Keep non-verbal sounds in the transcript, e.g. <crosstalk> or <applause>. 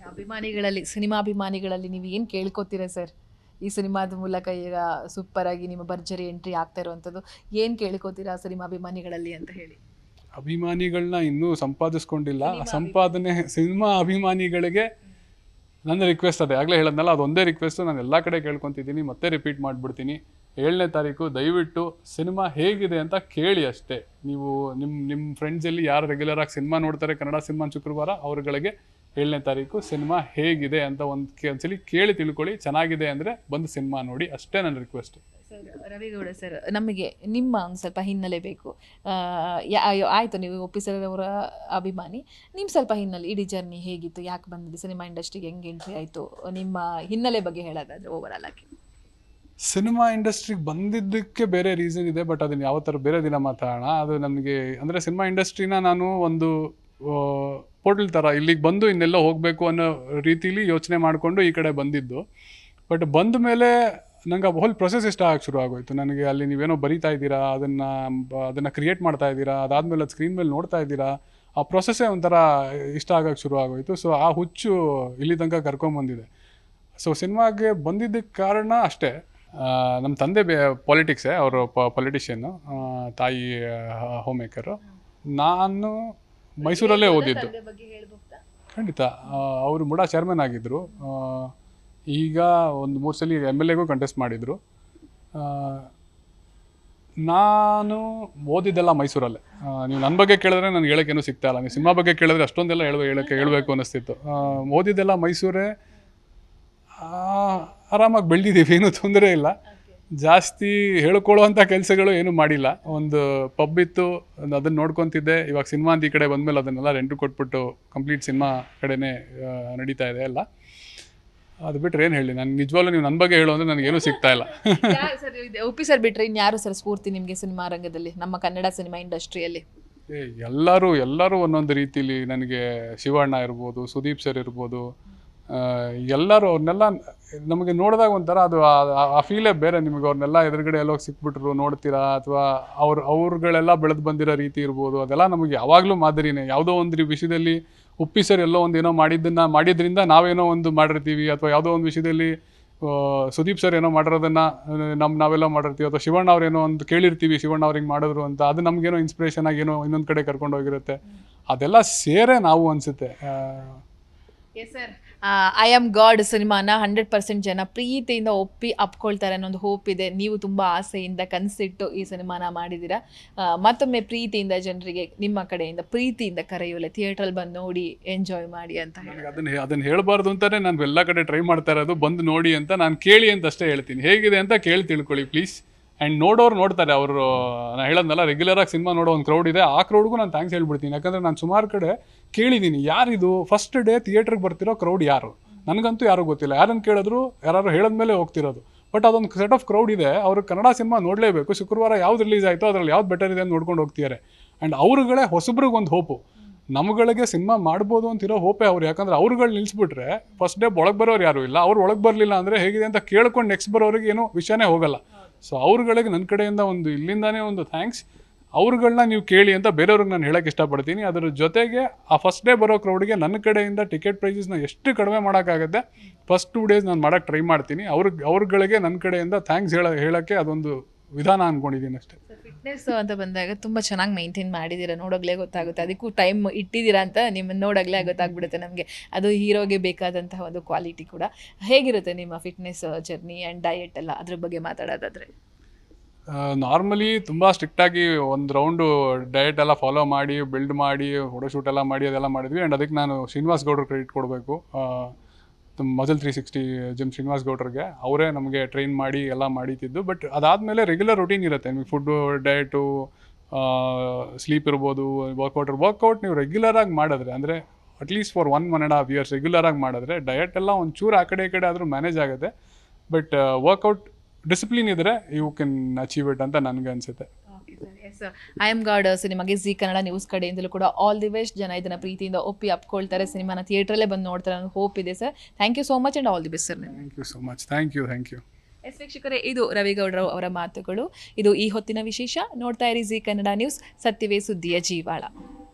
ಅಭಿಮಾನಿಗಳಲ್ಲಿ cinema ಅಭಿಮಾನಿಗಳಲ್ಲಿ ನೀವು ಏನು ಕೇಳ್ಕೊತೀರಾ sir ಈ ಸಿನಿಮಾದ ಮೂಲಕ ಈಗ ಸೂಪರ್ ಆಗಿ ನಿಮ್ಮ ಭರ್ಜರಿ ಎಂಟ್ರಿ ಆಗ್ತಾ ಇರುವಂಥದ್ದು ಏನು ಕೇಳ್ಕೊತೀರಾ ಸಿನಿಮಾ ಅಭಿಮಾನಿಗಳಲ್ಲಿ ಅಂತ ಹೇಳಿ? ಅಭಿಮಾನಿಗಳನ್ನ ಇನ್ನೂ ಸಂಪಾದಿಸ್ಕೊಂಡಿಲ್ಲ. ಆ ಸಂಪಾದನೆ ಸಿನಿಮಾ ಅಭಿಮಾನಿಗಳಿಗೆ ನನ್ನ ರಿಕ್ವೆಸ್ಟ್ ಅದೇ. ಆಗಲೇ ಹೇಳದ್ನಲ್ಲ ಅದೊಂದೇ ರಿಕ್ವೆಸ್ಟು ನಾನು ಎಲ್ಲ ಕಡೆ ಕೇಳ್ಕೊತಿದ್ದೀನಿ ಮತ್ತೆ ರಿಪೀಟ್ ಮಾಡಿಬಿಡ್ತೀನಿ. ಏಳನೇ ತಾರೀಕು ದಯವಿಟ್ಟು ಸಿನಿಮಾ ಹೇಗಿದೆ ಅಂತ ಕೇಳಿ ಅಷ್ಟೇ. ನೀವು ನಿಮ್ಮ ನಿಮ್ಮ ಫ್ರೆಂಡ್ಸಲ್ಲಿ ಯಾರು ರೆಗ್ಯುಲರ್ ಆಗಿ ಸಿನಿಮಾ ನೋಡ್ತಾರೆ ಕನ್ನಡ ಸಿನಿಮಾ ಶುಕ್ರವಾರ ಅವ್ರಗಳಿಗೆ ಏಳನೇ ತಾರೀಕು ಸಿನಿಮಾ ಹೇಗಿದೆ ಅಂತ ಒಂದು ಒಂದ್ಸಲಿ ಕೇಳಿ ತಿಳ್ಕೊಳ್ಳಿ ಚೆನ್ನಾಗಿದೆ ಅಂದರೆ ಬಂದು ಸಿನಿಮಾ ನೋಡಿ ಅಷ್ಟೇ ನನ್ನ ರಿಕ್ವೆಸ್ಟ್ ಸರ್ ರವಿಗೌಡ ಸರ್ ನಮಗೆ ನಿಮ್ಮ ಒಂದು ಸ್ವಲ್ಪ ಹಿನ್ನೆಲೆ ಬೇಕು. ಆಯಿತು ನೀವು ಒಪ್ಪಿ ಸರ್ ಅವರ ಅಭಿಮಾನಿ. ನಿಮ್ಮ ಸ್ವಲ್ಪ ಹಿನ್ನೆಲೆ ಇಡೀ ಜರ್ನಿ ಹೇಗಿತ್ತು? ಯಾಕೆ ಬಂದಿದೆ ಸಿನಿಮಾ ಇಂಡಸ್ಟ್ರಿಗೆ ಹೆಂಗೆ ಎಂಟ್ರಿ ಆಯಿತು? ನಿಮ್ಮ ಹಿನ್ನೆಲೆ ಬಗ್ಗೆ ಹೇಳೋದಾದ್ರೆ ಓವರ್ ಆಲ್ ಆಗಿ. ಸಿನಿಮಾ ಇಂಡಸ್ಟ್ರಿಗೆ ಬಂದಿದ್ದಕ್ಕೆ ಬೇರೆ ರೀಸನ್ ಇದೆ ಬಟ್ ಅದನ್ನ ಯಾವ ಥರ ಬೇರೆ ದಿನ ಮಾತಾಡೋಣ. ಅದು ನನಗೆ ಅಂದರೆ ಸಿನಿಮಾ ಇಂಡಸ್ಟ್ರಿನ ನಾನು ಒಂದು ಪೋರ್ಟಲ್ ಥರ ಇಲ್ಲಿಗೆ ಬಂದು ಇನ್ನೆಲ್ಲ ಹೋಗಬೇಕು ಅನ್ನೋ ರೀತಿಲಿ ಯೋಚನೆ ಮಾಡಿಕೊಂಡು ಈ ಕಡೆ ಬಂದಿದ್ದು. ಬಟ್ ಬಂದ ಮೇಲೆ ನಂಗೆ ಆ ಹೋಲ್ ಪ್ರೊಸೆಸ್ ಇಷ್ಟ ಆಗಕ್ಕೆ ಶುರು ಆಗೋಯ್ತು. ನನಗೆ ಅಲ್ಲಿ ನೀವೇನೋ ಬರಿತಾ ಇದ್ದೀರಾ, ಅದನ್ನು ಅದನ್ನು ಕ್ರಿಯೇಟ್ ಮಾಡ್ತಾ ಇದ್ದೀರಾ, ಅದಾದಮೇಲೆ ಅದು ಸ್ಕ್ರೀನ್ ಮೇಲೆ ನೋಡ್ತಾ ಇದ್ದೀರಾ, ಆ ಪ್ರೊಸೆಸ್ಸೇ ಒಂಥರ ಇಷ್ಟ ಆಗಕ್ಕೆ ಶುರು ಆಗೋಯಿತು. ಸೊ ಆ ಹುಚ್ಚು ಇಲ್ಲಿ ತನಕ ಕರ್ಕೊಂಬಂದಿದೆ ಸೊ ಸಿನಿಮಾಗೆ ಬಂದಿದ್ದಕ್ಕೆ ಕಾರಣ ಅಷ್ಟೇ. ನಮ್ಮ ತಂದೆ ಬೇ ಪಾಲಿಟಿಕ್ಸೇ ಅವರು ಪೊಲಿಟಿಷಿಯನ್ನು ತಾಯಿ ಹೋಮ್ ಮೇಕರು ನಾನು ಮೈಸೂರಲ್ಲೇ ಓದಿದ್ದು. ಖಂಡಿತ. ಅವರು ಮುಡಾ ಚೇರ್ಮನ್ ಆಗಿದ್ದರು ಈಗ ಒಂದು ಮೂರು ಸಲ ಎಂ ಎಲ್ ಎಗೂ ಕಂಟೆಸ್ಟ್ ಮಾಡಿದರು. ನಾನು ಓದಿದ್ದೆಲ್ಲ ಮೈಸೂರಲ್ಲೇ. ನೀವು ನನ್ನ ಬಗ್ಗೆ ಕೇಳಿದ್ರೆ ನನಗೆ ಹೇಳೋಕ್ಕೇನು ಸಿಗ್ತಾ ಇಲ್ಲ. ನೀವು ಸಿನಿಮಾ ಬಗ್ಗೆ ಕೇಳಿದ್ರೆ ಅಷ್ಟೊಂದೆಲ್ಲ ಹೇಳ ಹೇಳೋಕ್ಕೆ ಹೇಳಬೇಕು ಅನ್ನಿಸ್ತಿತ್ತು. ಓದಿದ್ದೆಲ್ಲ ಮೈಸೂರೇ ಆರಾಮಾಗಿ ಬೆಳೆದಿದ್ದೀವಿ ಏನೂ ತೊಂದರೆ ಇಲ್ಲ. ಜಾಸ್ತಿ ಹೇಳ್ಕೊಳ್ಳುವಂಥ ಕೆಲಸಗಳು ಏನೂ ಮಾಡಿಲ್ಲ. ಒಂದು ಪಬ್ ಇತ್ತು ಅದನ್ನು ನೋಡ್ಕೊತಿದ್ದೆ. ಇವಾಗ ಸಿನಿಮಾ ಅಂತ ಈ ಕಡೆ ಬಂದಮೇಲೆ ಅದನ್ನೆಲ್ಲ ರೆಂಟು ಕೊಟ್ಬಿಟ್ಟು ಕಂಪ್ಲೀಟ್ ಸಿನಿಮಾ ಕಡೆನೇ ನಡೀತಾ ಇದೆ ಎಲ್ಲ. ಅದು ಬಿಟ್ಟರೆ ಏನು ಹೇಳಿ ನಾನು ನಿಜವಾಗ್ಲೂ ನೀವು ನನ್ನ ಬಗ್ಗೆ ಹೇಳು ಅಂದರೆ ನನಗೇನು ಸಿಗ್ತಾ ಇಲ್ಲ. <laughs> ಸರ್ ಒಪ್ಪಿ ಸರ್ ಬಿಟ್ರೆ ಇನ್ಯಾರು ಸರ್ ಸ್ಫೂರ್ತಿ ನಿಮಗೆ ಸಿನಿಮಾ ರಂಗದಲ್ಲಿ ನಮ್ಮ ಕನ್ನಡ ಸಿನಿಮಾ ಇಂಡಸ್ಟ್ರಿಯಲ್ಲಿ? ಎಲ್ಲರೂ ಎಲ್ಲರೂ ಒಂದೊಂದು ರೀತಿಲಿ ನನಗೆ ಶಿವಣ್ಣ ಇರ್ಬೋದು ಸುದೀಪ್ ಸರ್ ಇರ್ಬೋದು ಎಲ್ಲರೂ ಅವ್ರನ್ನೆಲ್ಲ ನಮಗೆ ನೋಡಿದಾಗ ಒಂಥರ ಅದು ಆ- ಫೀಲೇ ಬೇರೆ ನಿಮಗೆ. ಅವ್ರನ್ನೆಲ್ಲ ಎದುರುಗಡೆ ಎಲ್ಲೋಗಿ ಸಿಕ್ಬಿಟ್ರು, ನೋಡ್ತೀರಾ? ಅಥವಾ ಅವ್ರ, ಅವ್ರುಗಳೆಲ್ಲ ಬೆಳೆದು ಬಂದಿರೋ ರೀತಿ ಇರ್ಬೋದು. ಅದೆಲ್ಲ ನಮಗೆ ಯಾವಾಗಲೂ ಮಾದರಿನೇ. ಯಾವುದೋ ಒಂದು ವಿಷಯದಲ್ಲಿ ಉಪ್ಪಿ ಸರ್ ಎಲ್ಲೋ ಒಂದು ಏನೋ ಮಾಡಿದ್ದನ್ನು, ಮಾಡಿದ್ರಿಂದ ನಾವೇನೋ ಒಂದು ಮಾಡಿರ್ತೀವಿ. ಅಥವಾ ಯಾವುದೋ ಒಂದು ವಿಷಯದಲ್ಲಿ ಸುದೀಪ್ ಸರ್ ಏನೋ ಮಾಡಿರೋದನ್ನು ನಮ್ಮ ನಾವೆಲ್ಲ ಮಾಡಿರ್ತೀವಿ. ಅಥವಾ ಶಿವಣ್ಣ ಅವ್ರೇನೋ ಒಂದು ಕೇಳಿರ್ತೀವಿ, ಶಿವಣ್ಣ ಅವ್ರಿಗೆ ಮಾಡಿದ್ರು ಅಂತ. ಅದು ನಮಗೇನೋ ಇನ್ಸ್ಪಿರೇಷನ್ ಆಗಿ ಏನೋ ಇನ್ನೊಂದು ಕಡೆ ಕರ್ಕೊಂಡು ಹೋಗಿರುತ್ತೆ. ಅದೆಲ್ಲ ಸೇರೇ ನಾವು ಅನಿಸುತ್ತೆ. ಐ ಆಮ್ ಗಾಡ್ ಸಿನಿಮಾನ ಹಂಡ್ರೆಡ್ ಪರ್ಸೆಂಟ್ ಜನ ಪ್ರೀತಿಯಿಂದ ಒಪ್ಪಿ ಅಪ್ಕೊಳ್ತಾರೆ ಅನ್ನೋ ಒಂದು ಹೋಪ್ ಇದೆ. ನೀವು ತುಂಬ ಆಸೆಯಿಂದ ಕನಸಿಟ್ಟು ಈ ಸಿನಿಮಾನ ಮಾಡಿದ್ದೀರಾ. ಮತ್ತೊಮ್ಮೆ ಪ್ರೀತಿಯಿಂದ ಜನರಿಗೆ ನಿಮ್ಮ ಕಡೆಯಿಂದ, ಪ್ರೀತಿಯಿಂದ ಕರೆಯುವಲ್ಲ ಥಿಯೇಟ್ರಲ್ಲಿ ಬಂದು ನೋಡಿ ಎಂಜಾಯ್ ಮಾಡಿ ಅಂತ ಹೇಳಿ. ಅದನ್ನು ಅದನ್ನ ಹೇಳಬಾರ್ದು ಅಂತಾನೆ ನಾನು ಎಲ್ಲ ಕಡೆ ಟ್ರೈ ಮಾಡ್ತಾ ಇರೋದು, ಬಂದು ನೋಡಿ ಅಂತ ನಾನು ಕೇಳಿ ಅಂತ ಅಷ್ಟೇ ಹೇಳ್ತೀನಿ. ಹೇಗಿದೆ ಅಂತ ಕೇಳಿ ತಿಳ್ಕೊಳ್ಳಿ ಪ್ಲೀಸ್ ಆ್ಯಂಡ್ ನೋಡೋರು ನೋಡ್ತಾರೆ ಅವರು ನಾನು ಹೇಳೋದಲ್ಲ ರೆಗ್ಯುಲರ್ ಆಗಿ ಸಿನಿಮಾ ನೋಡೋ ಒಂದು ಕ್ರೌಡ್ ಇದೆ, ಆ ಕ್ರೌಡ್ಗೂ ನಾನು ಥ್ಯಾಂಕ್ಸ್ ಹೇಳ್ಬಿಡ್ತೀನಿ. ಯಾಕಂದರೆ ನಾನು ಸುಮಾರು ಕಡೆ ಕೇಳಿದ್ದೀನಿ ಯಾರಿದು? ಫಸ್ಟ್ ಡೇ ಥಿಯೇಟ್ರಿಗೆ ಬರ್ತಿರೋ ಕ್ರೌಡ್ ಯಾರು? ನನಗಂತೂ ಯಾರೂ ಗೊತ್ತಿಲ್ಲ. ಯಾರನ್ನು ಕೇಳಿದ್ರು ಯಾರು ಹೇಳಿದ್ಮೇಲೆ ಹೋಗ್ತಿರೋದು. ಬಟ್ ಅದೊಂದು ಸೆಟ್ ಆಫ್ ಕ್ರೌಡ್ ಇದೆ. ಅವರು ಕನ್ನಡ ಸಿನಿಮಾ ನೋಡಲೇಬೇಕು. ಶುಕ್ರವಾರ ಯಾವ್ದು ರಿಲೀಸ್ ಆಯಿತು, ಅದರಲ್ಲಿ ಯಾವ್ದು ಬೆಟರ್ ಇದೆ ಅಂತ ನೋಡ್ಕೊಂಡು ಹೋಗ್ತಿದ್ದಾರೆ ಆ್ಯಂಡ್ ಅವ್ರುಗಳೇ ಹೊಸಬ್ರಿಗೆ ಒಂದು ಹೋಪು ನಮ್ಗಳಿಗೆ ಸಿನಿಮಾ ಮಾಡ್ಬೋದು ಅಂತಿರೋ ಹೋಪೆ ಅವ್ರು. ಯಾಕಂದ್ರೆ ಅವ್ರುಗಳು ನಿಲ್ಲಿಸ್ಬಿಟ್ರೆ ಫಸ್ಟ್ ಡೇ ಒಳಗೆ ಬರೋರು ಯಾರು ಇಲ್ಲ. ಅವ್ರು ಒಳಗೆ ಬರಲಿಲ್ಲ ಅಂದರೆ ಹೇಗಿದೆ ಅಂತ ಕೇಳ್ಕೊಂಡು ನೆಕ್ಸ್ಟ್ ಬರೋರಿಗೆ ಏನೂ ವಿಷಯನೇ ಹೋಗಲ್ಲ. ಸೊ ಅವ್ರುಗಳಿಗೆ ನನ್ನ ಕಡೆಯಿಂದ ಒಂದು ಇಲ್ಲಿಂದಾನೇ ಒಂದು ಥ್ಯಾಂಕ್ಸ್ ಅವ್ರುಗಳನ್ನ ನೀವು ಕೇಳಿ ಅಂತ ಬೇರೆಯವ್ರಿಗೆ ನಾನು ಹೇಳಕ್ಕೆ ಇಷ್ಟಪಡ್ತೀನಿ. ಅದರ ಜೊತೆಗೆ ಆ ಫಸ್ಟ್ ಡೇ ಬರೋ ಕ್ರೌಡ್ಗೆ ನನ್ನ ಕಡೆಯಿಂದ ಟಿಕೆಟ್ ಪ್ರೈಸಸ್ನ ಎಷ್ಟು ಕಡಿಮೆ ಮಾಡೋಕ್ಕಾಗುತ್ತೆ ಫಸ್ಟ್ ಟೂ ಡೇಸ್ ನಾನು ಮಾಡೋಕ್ಕೆ ಟ್ರೈ ಮಾಡ್ತೀನಿ. ಅವ್ರಿಗೆ ಅವ್ರುಗಳಿಗೆ ನನ್ನ ಕಡೆಯಿಂದ ಥ್ಯಾಂಕ್ಸ್ ಹೇಳ, ಹೇಳೋಕ್ಕೆ ಅದೊಂದು ವಿಧಾನ ಅಂದ್ಕೊಂಡಿದ್ದೀನಿ ಅಷ್ಟೇ. ಫಿಟ್ನೆಸ್ ಅಂತ ಬಂದಾಗ ತುಂಬ ಚೆನ್ನಾಗಿ ಮೈಂಟೈನ್ ಮಾಡಿದ್ದೀರಾ ನೋಡೋಗ್ಲೇ ಗೊತ್ತಾಗುತ್ತೆ. ಅದಕ್ಕೂ ಟೈಮ್ ಇಟ್ಟಿದ್ದೀರಾ ಅಂತ ನಿಮ್ಮನ್ನು ನೋಡೋಗ್ಲೇ ಗೊತ್ತಾಗ್ಬಿಡುತ್ತೆ ನಮಗೆ. ಅದು ಹೀರೋಗೆ ಬೇಕಾದಂತಹ ಒಂದು ಕ್ವಾಲಿಟಿ ಕೂಡ. ಹೇಗಿರುತ್ತೆ ನಿಮ್ಮ ಫಿಟ್ನೆಸ್ ಜರ್ನಿ ಆ್ಯಂಡ್ ಡಯೆಟ್ ಎಲ್ಲ ಅದ್ರ ಬಗ್ಗೆ ಮಾತಾಡೋದಾದ್ರೆ? ನಾರ್ಮಲಿ ತುಂಬ ಸ್ಟ್ರಿಕ್ಟಾಗಿ ಒಂದು ರೌಂಡು ಡಯಟ್ ಎಲ್ಲ ಫಾಲೋ ಮಾಡಿ ಬಿಲ್ಡ್ ಮಾಡಿ ಫೋಟೋಶೂಟ್ ಎಲ್ಲ ಮಾಡಿ, ಅದೆಲ್ಲ ಮಾಡಿದ್ವಿ. ಆ್ಯಂಡ್ ಅದಕ್ಕೆ ನಾನು ಶ್ರೀನಿವಾಸ್ ಗೌಡ್ರು ಕ್ರೆಡಿಟ್ ಕೊಡಬೇಕು. Muscle three sixty gym Srinivas ಗೌಡ್ರಿಗೆ. ಅವರೇ ನಮಗೆ ಟ್ರೈನ್ ಮಾಡಿ, ಎಲ್ಲ ಮಾಡಿತಿದ್ದು. ಬಟ್ ಅದಾದಮೇಲೆ ರೆಗ್ಯುಲರ್ ರುಟೀನ್ ಇರುತ್ತೆ. ನಿಮಗೆ ಫುಡ್ಡು ಡಯಟು ಸ್ಲೀಪ್ ಇರ್ಬೋದು ವರ್ಕೌಟ್ ವರ್ಕೌಟ್ ನೀವು ರೆಗ್ಯುಲರಾಗಿ ಮಾಡಿದ್ರೆ, ಅಂದರೆ at least for one one and half years ರೆಗ್ಯುಲರಾಗಿ ಮಾಡಿದ್ರೆ ಡಯಟ್ ಎಲ್ಲ ಒಂಚೂರು ಆ ಕಡೆ ಈ ಕಡೆ ಆದರೂ ಮ್ಯಾನೇಜ್ ಆಗುತ್ತೆ. ಬಟ್ ವರ್ಕೌಟ್ ಡಿಸಿಪ್ಲಿನ್ ಇದ್ರೆ ಯು ಕ್ಯಾನ್ ಅಚೀವ್ ಇಟ್ ಅಂತ ನನಗೆ ಅನ್ಸುತ್ತೆ. ಎಸ್ ಐ ಆಮ್ ಗಾಡ್ ಸಿನಿಮಾಗೆ ಜಿ ಕನ್ನಡ ನ್ಯೂಸ್ ಕಡೆಯಿಂದಲೂ ಕೂಡ ಆಲ್ ದಿ ಬೆಸ್ಟ್ ಜನ ಇದನ್ನ ಪ್ರೀತಿಯಿಂದ ಒಪ್ಪಿ ಅಪ್ಕೊಳ್ತಾರೆ ಸಿನಿಮಾನ ಥಿಯೇಟ್ರಲ್ಲೇ ಬಂದು ನೋಡ್ತಾರೆ ಅನ್ನೋ ಹೋಪ್ ಇದೆ sir thank you so much and all the best sir thank you so much thank you thank you yes ವೀಕ್ಷಕರೇ ಇದು ರವಿಗೌಡರು ಅವರ ಮಾತುಗಳು. ಇದು ಈ ಹೊತ್ತಿನ ವಿಶೇಷ. ನೋಡ್ತಾ ಇರಿ ಜಿ ಕನ್ನಡ ನ್ಯೂಸ್ ಸತ್ಯವೇ ಸುದ್ದಿಯ ಜೀವಾಳ.